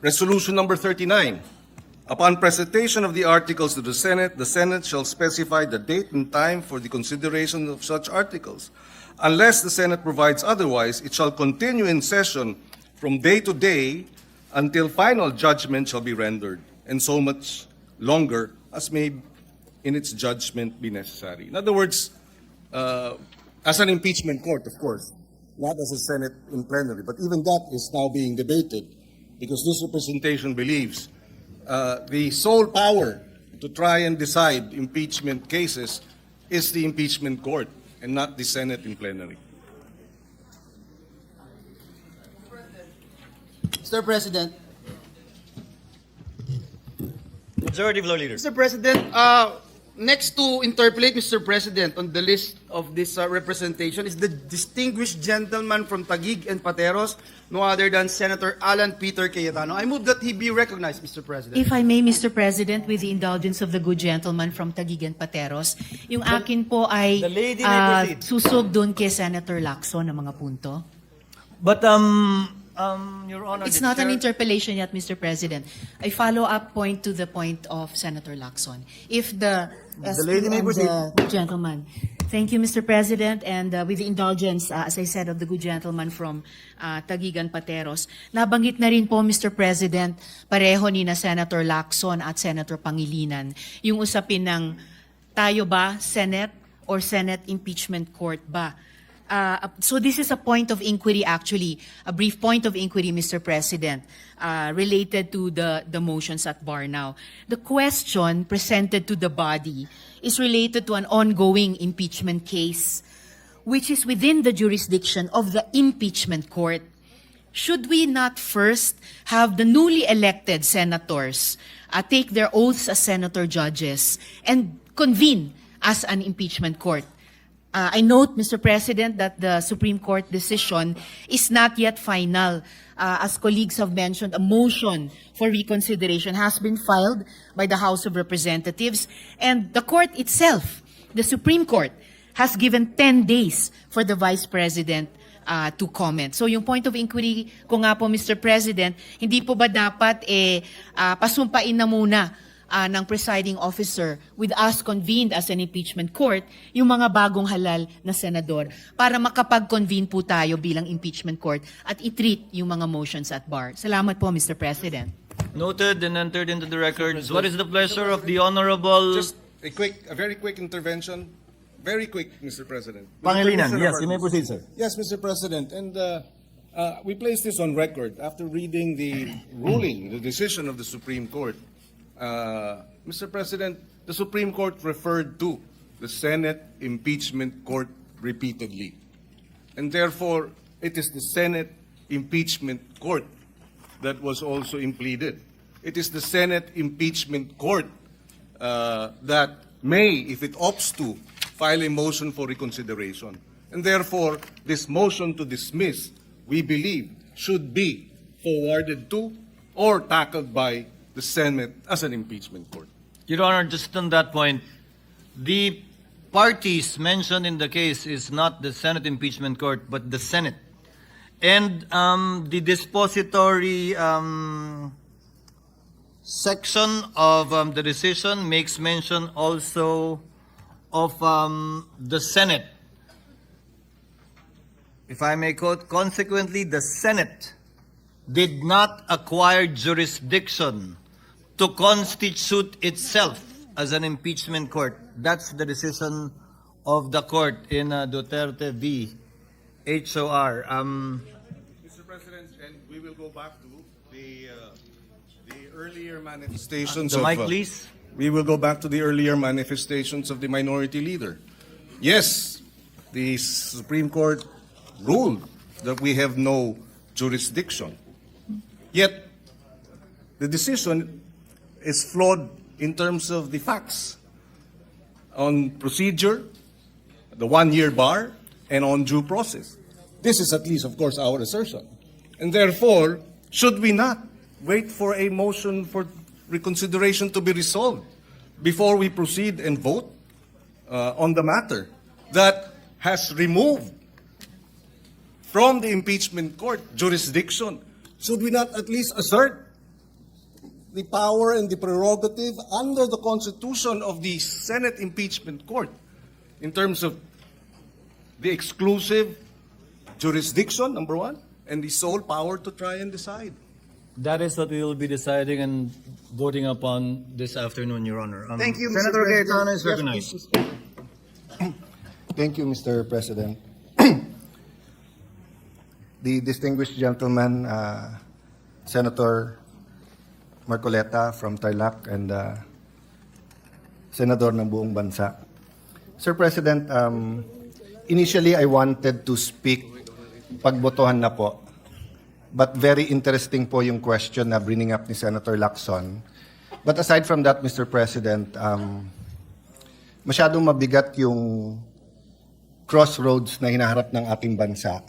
Resolution number 39. Upon presentation of the articles to the Senate, the Senate shall specify the date and time for the consideration of such articles. Unless the Senate provides otherwise, it shall continue in session from day to day until final judgment shall be rendered, and so much longer as may in its judgment be necessary. In other words, uh, as an impeachment court, of course, not as a Senate in plenary, but even that is now being debated because this representation believes uh, the sole power to try and decide impeachment cases is the impeachment court and not the Senate in plenary. Mr. President, Majority Floor Leader. Mr. President, uh, next to interpolate, Mr. President, on the list of this uh, representation is the distinguished gentleman from Taguig and Pateros, no other than Senator Alan Peter Cayetano. I move that he be recognized, Mr. President. If I may, Mr. President, with the indulgence of the good gentleman from Taguig and Pateros, yung akin po ay The lady may proceed. susog doon kay Senator Lacson ng mga punto. But, um, um, Your Honor. It's the not an chair- interpellation yet, Mr. President. I follow up point to the point of Senator Lacson. If the, The lady may and proceed. the gentleman. Thank you, Mr. President, and uh, with the indulgence, uh, as I said, of the good gentleman from uh, Tagigan Pateros, nabanggit na rin po, Mr. President, pareho ni na Senator Lacson at Senator Pangilinan, yung usapin ng tayo ba, Senate or Senate impeachment court ba? Uh, so this is a point of inquiry actually, a brief point of inquiry, Mr. President, uh, related to the, the motions at bar now. The question presented to the body is related to an ongoing impeachment case, which is within the jurisdiction of the impeachment court. Should we not first have the newly elected senators uh, take their oaths as senator judges and convene as an impeachment court? Uh, I note, Mr. President, that the Supreme Court decision is not yet final. Uh, as colleagues have mentioned, a motion for reconsideration has been filed by the House of Representatives, and the court itself, the Supreme Court, has given 10 days for the Vice President uh, to comment. So yung point of inquiry ko nga po, Mr. President, hindi po ba dapat eh, uh, pasumpain na muna uh, ng presiding officer with us convened as an impeachment court, yung mga bagong halal na senador para makapag-convene po tayo bilang impeachment court at i-treat yung mga motions at bar. Salamat po, Mr. President. Noted and entered into the records. What is the pleasure of the Honorable? Just a quick, a very quick intervention. Very quick, Mr. President. Pangilinan. Mr. Yes, you may proceed, sir. Yes, Mr. President, and uh, uh, we place this on record after reading the ruling, the decision of the Supreme Court. Uh, Mr. President, the Supreme Court referred to the Senate impeachment court repeatedly. And therefore, it is the Senate impeachment court that was also impleaded. It is the Senate impeachment court uh, that may, if it opts to, file a motion for reconsideration. And therefore, this motion to dismiss, we believe, should be forwarded to or tackled by the Senate as an impeachment court. Your Honor, just on that point, the parties mentioned in the case is not the Senate impeachment court, but the Senate. And um, the dispository um, section of um, the decision makes mention also of um, the Senate. If I may quote, consequently, the Senate did not acquire jurisdiction to constitute itself as an impeachment court. That's the decision of the court in uh, Duterte v. HOR. Um, Mr. President, and we will go back to the, uh, the earlier manifestations the of... mic, uh, please. We will go back to the earlier manifestations of the minority leader. Yes, the Supreme Court ruled that we have no jurisdiction. Yet, the decision is flawed in terms of the facts on procedure, the one-year bar, and on due process. This is at least, of course, our assertion. And therefore, should we not wait for a motion for reconsideration to be resolved before we proceed and vote uh, on the matter that has removed from the impeachment court jurisdiction? Should we not at least assert the power and the prerogative under the Constitution of the Senate Impeachment Court in terms of the exclusive jurisdiction, number one, and the sole power to try and decide. That is what we will be deciding and voting upon this afternoon, Your Honor. Um, Thank you, Mr. Senator President. Cayetano is recognized. Thank you, Mr. President. the distinguished gentleman, uh, Senator Marcoleta from Tarlac and uh, Senador ng buong bansa. Sir President, um, initially I wanted to speak pagbotohan na po. But very interesting po yung question na bringing up ni Senator Lacson. But aside from that, Mr. President, um, masyadong mabigat yung crossroads na hinaharap ng ating bansa.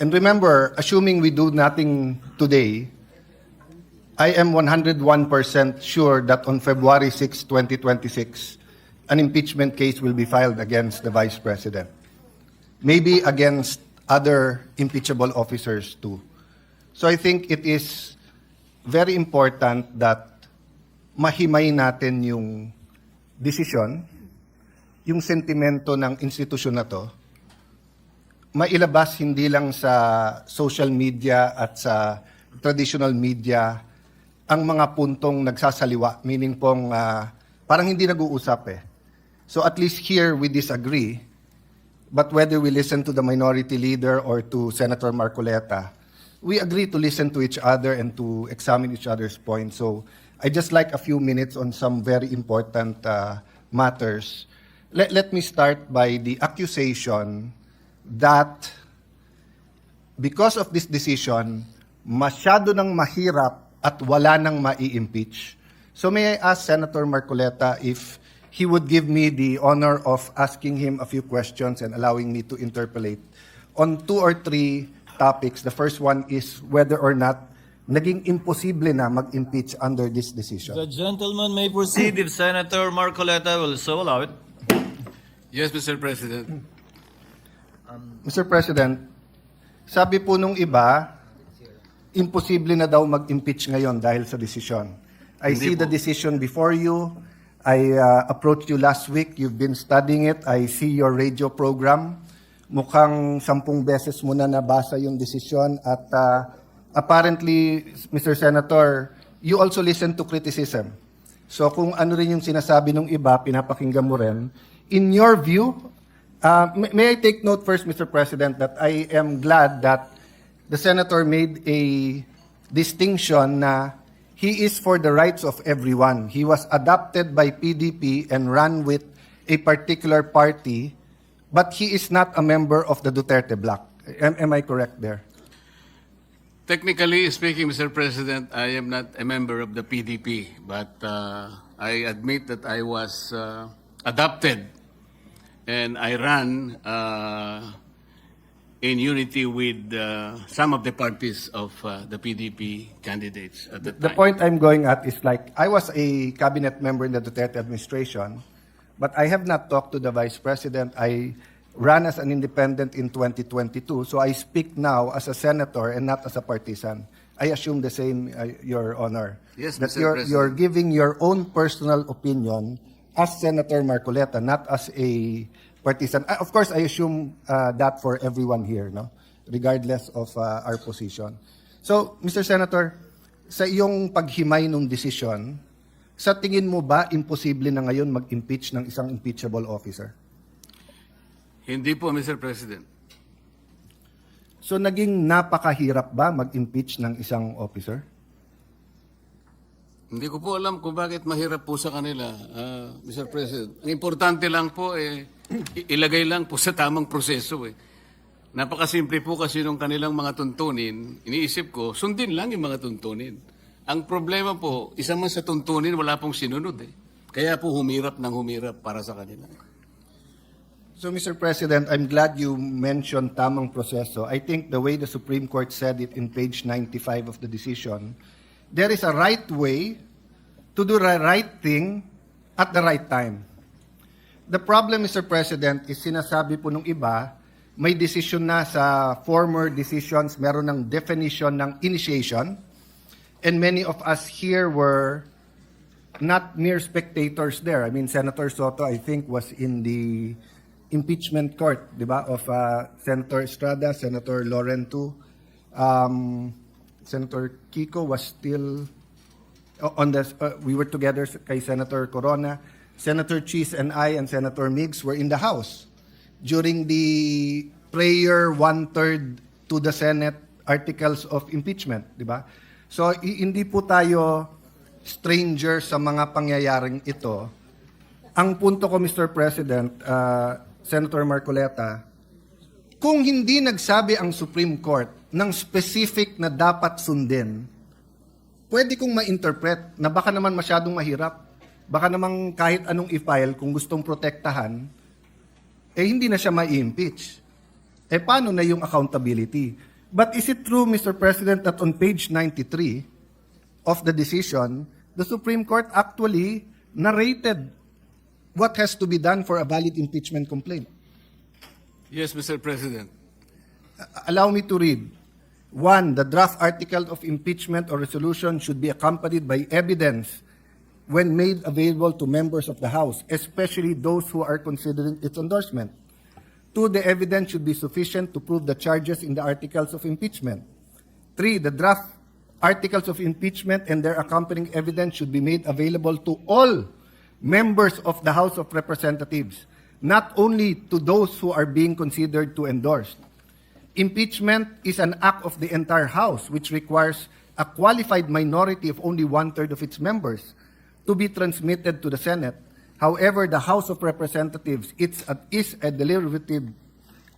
And remember, assuming we do nothing today, I am 101% sure that on February 6, 2026, an impeachment case will be filed against the Vice President. Maybe against other impeachable officers too. So I think it is very important that mahimay natin yung desisyon yung sentimento ng institusyon na to, mailabas hindi lang sa social media at sa traditional media ang mga puntong nagsasaliwa, meaning pong ah, parang hindi nag-uusap eh. So at least here we disagree, but whether we listen to the minority leader or to Senator Marcoleta, we agree to listen to each other and to examine each other's points. So I just like a few minutes on some very important uh, matters. Let, let me start by the accusation that because of this decision, masyado nang mahirap at wala nang mai-impeach. So may I ask Senator Marcoleta if he would give me the honor of asking him a few questions and allowing me to interpolate on two or three topics. The first one is whether or not naging imposible na mag-impeach under this decision. The gentleman may proceed if Senator Marcoleta will so allow it. Yes, Mr. President. Mr. President, sabi po nung iba, imposible na daw mag-impeach ngayon dahil sa desisyon. I see the decision before you. I uh, approached you last week. You've been studying it. I see your radio program. Mukhang sampung beses mo na nabasa yung desisyon at uh, apparently, Mr. Senator, you also listen to criticism. So kung ano rin yung sinasabi ng iba, pinapakinggan mo rin. In your view, uh, may, may I take note first, Mr. President, that I am glad that the Senator made a distinction na he is for the rights of everyone. He was adopted by PDP and ran with a particular party, but he is not a member of the Duterte bloc. Am, am I correct there? Technically speaking, Mr. President, I am not a member of the PDP, but uh, I admit that I was uh, adopted and I ran uh, in unity with uh, some of the parties of uh, the PDP candidates at the The time. point I'm going at is like, I was a cabinet member in the Duterte administration, but I have not talked to the vice president. I ran as an independent in 2022, so I speak now as a senator and not as a partisan. I assume the same, uh, Your Honor. Yes, that Mr. you're, President. you're giving your own personal opinion as Senator Marcoleta, not as a partisan. Uh, Of course, I assume uh, that for everyone here, no? regardless of uh, our position. So, Mr. Senator, sa iyong paghimay ng desisyon, sa tingin mo ba imposible na ngayon mag-impeach ng isang impeachable officer? Hindi po, Mr. President. So, naging napakahirap ba mag-impeach ng isang officer? Hindi ko po alam kung bakit mahirap po sa kanila, ah, Mr. President. Ang importante lang po, eh, ilagay lang po sa tamang proseso. Eh. Napakasimple po kasi nung kanilang mga tuntunin, iniisip ko, sundin lang yung mga tuntunin. Ang problema po, isa man sa tuntunin, wala pong sinunod eh. Kaya po humirap ng humirap para sa kanila. So, Mr. President, I'm glad you mentioned tamang proseso. I think the way the Supreme Court said it in page 95 of the decision, there is a right way to do the right thing at the right time. The problem, Mr. President, is sinasabi po nung iba, may decision na sa former decisions, meron ng definition ng initiation, and many of us here were not mere spectators there. I mean, Senator Soto, I think, was in the impeachment court, di ba, of uh, Senator Estrada, Senator Lorenzo. Um, Senator Kiko was still o- on the, uh, we were together kay Senator Corona. Senator Cheese and I and Senator Miggs were in the House during the prayer one-third to the Senate articles of impeachment, di ba? So, hindi po tayo stranger sa mga pangyayaring ito. Ang punto ko, Mr. President, uh, Senator Marcoleta, kung hindi nagsabi ang Supreme Court ng specific na dapat sundin, pwede kong ma-interpret na baka naman masyadong mahirap. Baka naman kahit anong i-file kung gustong protektahan, eh hindi na siya ma-impeach. Eh paano na yung accountability? But is it true, Mr. President, that on page 93 of the decision, the Supreme Court actually narrated what has to be done for a valid impeachment complaint? Yes, Mr. President. allow me to read. One, the draft article of impeachment or resolution should be accompanied by evidence when made available to members of the House, especially those who are considering its endorsement. Two, the evidence should be sufficient to prove the charges in the articles of impeachment. Three, the draft articles of impeachment and their accompanying evidence should be made available to all members of the House of Representatives, not only to those who are being considered to endorse. Impeachment is an act of the entire House, which requires a qualified minority of only one-third of its members to be transmitted to the Senate. However, the House of Representatives it's a, is a deliberative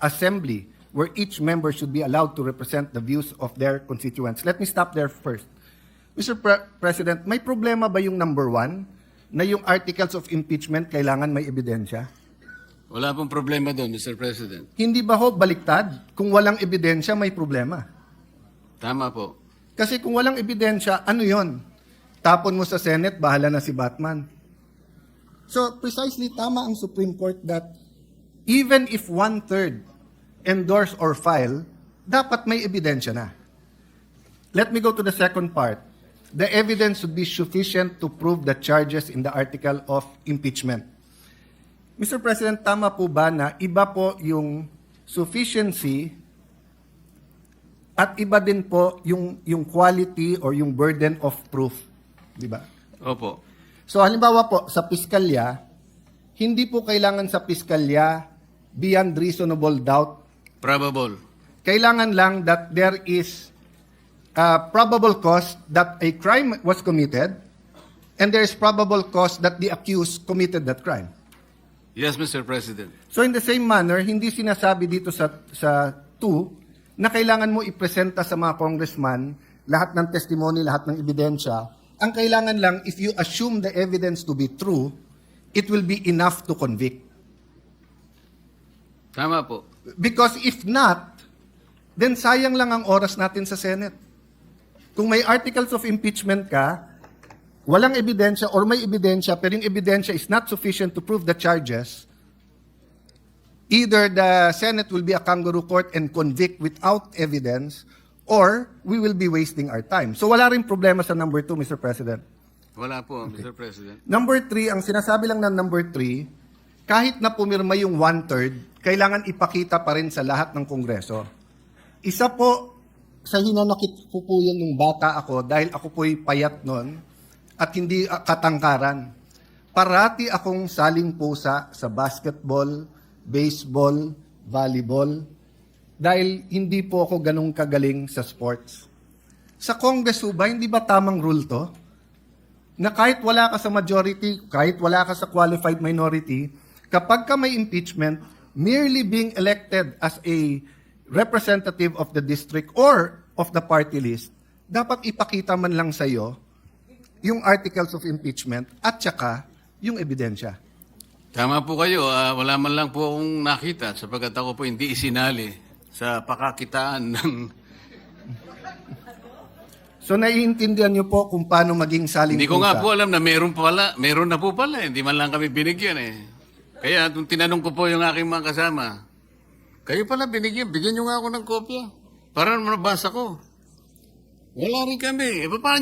assembly where each member should be allowed to represent the views of their constituents. Let me stop there first. Mr. Pre- President, may problema ba yung number one na yung articles of impeachment kailangan may ebidensya? Wala pong problema doon, Mr. President. Hindi ba ho baliktad? Kung walang ebidensya, may problema. Tama po. Kasi kung walang ebidensya, ano yon? Tapon mo sa Senate, bahala na si Batman. So, precisely tama ang Supreme Court that even if one-third endorse or file, dapat may ebidensya na. Let me go to the second part. The evidence should be sufficient to prove the charges in the article of impeachment. Mr. President, tama po ba na iba po yung sufficiency at iba din po yung yung quality or yung burden of proof, di ba? Opo. So halimbawa po sa piskalya, hindi po kailangan sa piskalya beyond reasonable doubt. Probable. Kailangan lang that there is a probable cause that a crime was committed and there is probable cause that the accused committed that crime. Yes, Mr. President. So in the same manner, hindi sinasabi dito sa sa 2 na kailangan mo ipresenta sa mga congressman lahat ng testimony, lahat ng ebidensya. Ang kailangan lang, if you assume the evidence to be true, it will be enough to convict. Tama po. Because if not, then sayang lang ang oras natin sa Senate. Kung may articles of impeachment ka, walang ebidensya or may ebidensya pero yung ebidensya is not sufficient to prove the charges, either the Senate will be a kangaroo court and convict without evidence or we will be wasting our time. So wala rin problema sa number two, Mr. President. Wala po, Mr. President. Number three, ang sinasabi lang ng number three, kahit na pumirma yung one-third, kailangan ipakita pa rin sa lahat ng Kongreso. Isa po, sa hinanakit ko po yun nung bata ako dahil ako po'y payat nun at hindi katangkaran. Parati akong saling pusa sa basketball, baseball, volleyball dahil hindi po ako ganong kagaling sa sports. Sa Congress ba, hindi ba tamang rule to? na kahit wala ka sa majority, kahit wala ka sa qualified minority, kapag ka may impeachment, merely being elected as a representative of the district or of the party list, dapat ipakita man lang sa iyo yung articles of impeachment at saka yung ebidensya. Tama po kayo. ah, wala man lang po akong nakita sapagkat ako po hindi isinali sa pakakitaan ng... So naiintindihan niyo po kung paano maging saling Hindi ko nga po alam na meron pala, meron na po pala. eh. Hindi man lang kami binigyan eh. Kaya nung tinanong ko po yung aking mga kasama, kayo pala binigyan, bigyan nyo nga ako ng kopya. Para mabasa ko. Wala rin kami. E, paano